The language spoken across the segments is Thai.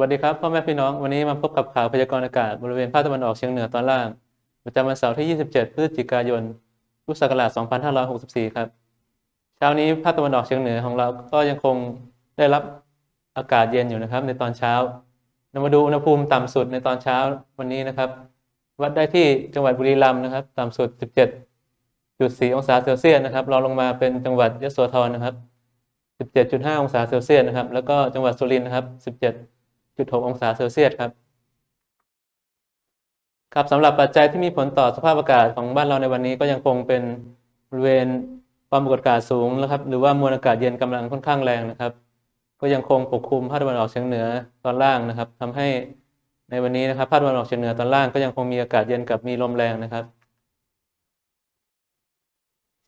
วัสดีครับพ่อแม่พี่น้องวันนี้มาพบกับข่าวพยากรณ์อากาศบริเวณภาคตะวันออกเฉียงเหนือตอนล่าง ประจำวันเสาร์ที่ 27 พฤศจิกายน พุทธศักราช 2564 ครับ เช้านี้ภาคตะวันออกเฉียงเหนือของเราก็ยังคงได้รับอากาศเย็นอยู่นะครับ ในตอนเช้าเรามาดูอุณหภูมิต่ำสุดในตอนเช้าวันนี้นะครับ วัดได้ที่จังหวัดบุรีรัมย์นะครับ ต่ำสุด 17.4 องศาเซลเซียสนะครับรองลงมาเป็นจังหวัดยโสธรนะครับ 17.5 องศาเซลเซียสนะครับแล้วก็จังหวัดสุรินทร์นะครับ 17 17.6องศาเซลเซียสครับครับสำหรับปัจจัยที่มีผลต่อสภาพอากาศของบ้านเราในวันนี้ก็ยังคงเป็นบริเวณความกดอากาศสูงนะครับ หรือว่ามวลอากาศเย็นกำลังค่อนข้างแรงนะครับ ก็ยังคงปกคลุมภาคตะวันออกเฉียงเหนือตอนล่างนะครับทำให้ในวันนี้นะครับภาคตะวันออกเฉียงเหนือตอนล่างก็ยังคงมีอากาศเย็นกับมีลมแรงนะครับ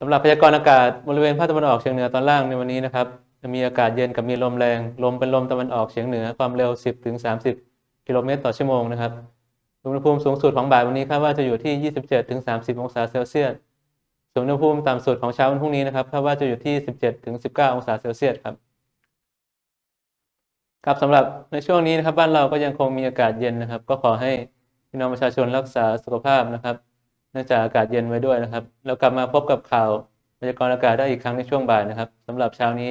สำหรับพยากรณ์อากาศบริเวณภาคตะวันออกเฉียงเหนือตอนล่างในวันนี้นะครับ จะมีอากาศเย็นกับมีลมแรง ลมเป็นลมตะวันออกเฉียงเหนือความเร็ว 10ถึง30 กิโลเมตรต่อชั่วโมงนะครับอุณหภูมิสูงสุดของบ่ายวันนี้คาดว่าจะอยู่ที่ 27ถึง30 องศาเซลเซียสส่วนอุณหภูมิต่ำสุดของเช้าวันพรุ่งนี้นะครับคาดว่าจะอยู่ที่ 17ถึง19 องศาเซลเซียสครับครับสำหรับในช่วงนี้นะครับบ้านเราก็ยังคงมีอากาศเย็นนะครับ ก็ขอให้พี่น้องประชาชนรักษาสุขภาพนะครับ เนื่องจากอากาศเย็นไว้ด้วยนะครับ แล้วกลับมาพบกับข่าวพยากรณ์อากาศได้อีกครั้งในช่วงบ่ายนะครับสำหรับเช้านี้